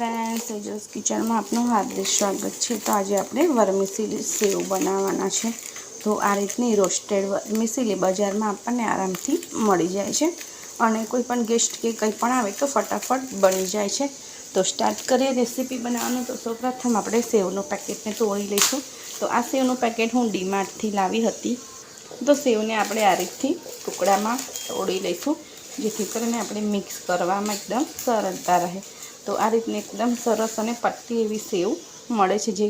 Friends એજસ કિચનમાં આપનું હાર્દિક સ્વાગત છે. તો આજે આપણે વરમિસીલી સેવ બનાવવાના છે. તો આ રીતની રોસ્ટેડ વરમિસીલી બજારમાં આપણને આરામથી મળી જાય છે. અને કોઈ પણ ગેસ્ટ કે કંઈ પણ આવે તો ફટાફટ બની જાય છે. તો સ્ટાર્ટ કરીએ રેસીપી બનાવવાનું. તો સૌપ્રથમ આપણે સેવનું પેકેટને તોડી લઈશું. તો આ સેવનું પેકેટ હું ડીમાર્ટથી લાવી હતી. તો સેવને આપણે આ રીતથી ટુકડામાં તોડી લઈશું. જેથી કરીને આપણે મિક્સ કરવામાં એકદમ સરળતા રહે. તો આ રીતની એકદમ સરસ અને પટ્ટી એવી સેવ મળે છે જે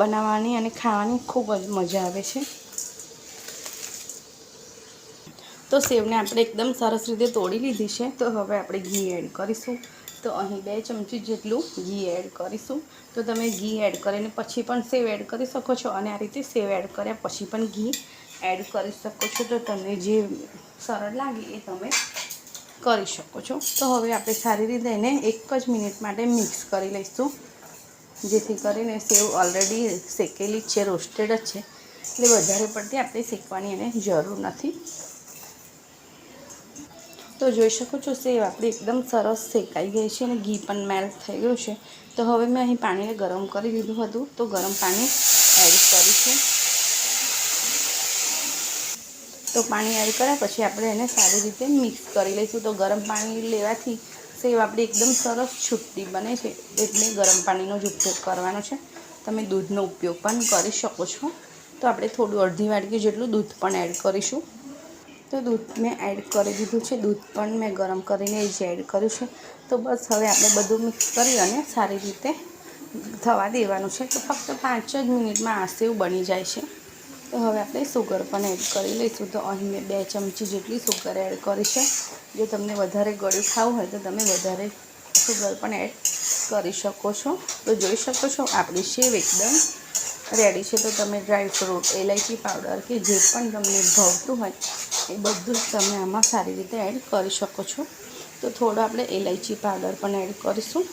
બનાવવાની અને ખાવાની ખૂબ જ મજા આવે છે. તો સેવને આપણે એકદમ સરસ રીતે તોડી લીધી છે. તો હવે આપણે ઘી એડ કરીશું. તો અહીં બે ચમચી જેટલું ઘી એડ કરીશું. તો તમે ઘી એડ કરીને પછી પણ સેવ એડ કરી શકો છો અને આ રીતે સેવ એડ કર્યા પછી પણ ઘી એડ કરી શકો છો. તો તમને જે સરળ લાગે એ તમે કરી શકો છો. તો હવે આપણે સારી રીતે એને એક જ મિનિટ માટે મિક્સ કરી લઈશું. જેથી કરીને સેવ ઓલરેડી શેકેલી જ છે રોસ્ટેડ જ છે. એટલે વધારે પડતી આપણે શેકવાની એને જરૂર નથી. તો જોઈ શકો છો, સેવ આપણી એકદમ સરસ શેકાઈ ગઈ છે અને ઘી પણ મેલ્ટ થઈ ગયું છે. તો હવે મેં અહીં પાણીને ગરમ કરી દીધું હતું. તો ગરમ પાણી એડ કરીશું. તો પાણી એડ કર્યા, પછી આપણે એને સારી રીતે મિક્સ કરી લઈશું. તો ગરમ પાણી લેવાથી સેવ આપણી એકદમ સરસ છૂટી બને છે. એટલે ગરમ પાણીનો જ ઉપયોગ કરવાનો છે. તમે દૂધનો ઉપયોગ પણ કરી શકો છો. તો આપણે થોડું અડધી વાટકી જેટલું દૂધ પણ એડ કરીશું. તો દૂધ મેં એડ કરી દીધું છે. દૂધ પણ મેં ગરમ કરીને જ એડ કર્યું છે. તો બસ હવે આપણે બધું મિક્સ કરી અને સારી રીતે થવા દેવાનું છે. તો ફક્ત પાંચ જ મિનિટમાં આ સેવ બની જાય છે. તો હવે આપણે સુગર પણ એડ કરી લઈશું. તો અહીં મેં બે ચમચી જેટલી સુગર એડ કરી છે. જો તમને વધારે ગળ્યું ખાવું હોય તો તમે વધારે સુગર પણ એડ કરી શકો છો. તો જોઈ શકો છો, આપણી સેવ એકદમ રેડી છે. તો તમે ડ્રાય ફ્રૂટ એલાયચી પાવડર કે જે પણ તમને ભાવતું હોય, એ બધું જ તમે આમાં સારી રીતે એડ કરી શકો છો. તો થોડો આપણે એલાયચી પાવડર પણ એડ કરીશું.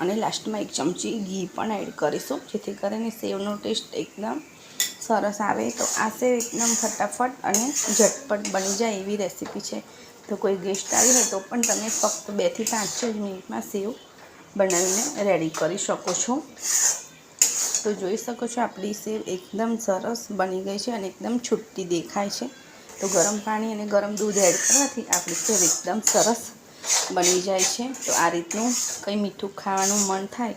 અને લાસ્ટમાં એક ચમચી ઘી પણ એડ કરીશું, જેથી કરીને સેવનો ટેસ્ટ એકદમ સરસ આવે તો આ સેવ એકદમ ફટાફટ અને ઝટપટ બની જાય એવી રેસીપી છે. તો કોઈ ગેસ્ટ આવી હોય તો પણ તમે ફક્ત બેથી પાંચ જ મિનિટમાં સેવ બનાવીને રેડી કરી શકો છો. તો જોઈ શકો છો આપણી સેવ એકદમ સરસ બની ગઈ છે અને એકદમ છૂટી દેખાય છે. તો ગરમ પાણી અને ગરમ દૂધ એડ કરવાથી આપણી સેવ એકદમ સરસ બની જાય છે. તો આ રીતનું કંઈ મીઠું ખાવાનું મન થાય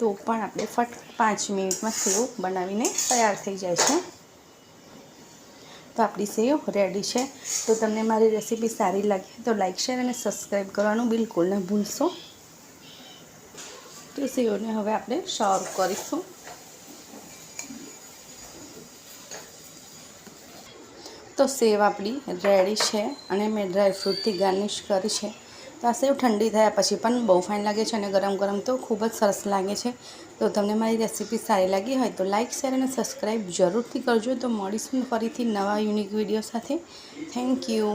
તો પણ આપણે ફટ પાંચ મિનિટમાં સેવ બનાવીને તૈયાર થઈ જાય છે. તો આપણી સેવ રેડી છે. તો તમને મારી રેસીપી સારી લાગી તો લાઇક શેર અને સબસ્ક્રાઈબ કરવાનું બિલકુલ ન ભૂલશો. તો સેવને હવે આપણે સર્વ કરીશું. તો સેવ આપણી રેડી છે અને મેં ડ્રાયફ્રૂટથી ગાર્નિશ કરી છે. તો આ સેવ ઠંડી થયા પછી પણ બહુ ફાઇન લાગે છે અને ગરમ ગરમ તો ખૂબ જ સરસ લાગે છે. તો તમને મારી રેસીપી સારી લાગી હોય તો લાઇક શેર અને સબસ્ક્રાઈબ જરૂરથી કરજો. તો મળીશું ફરીથી નવા યુનિક વીડિયો સાથે. Thank you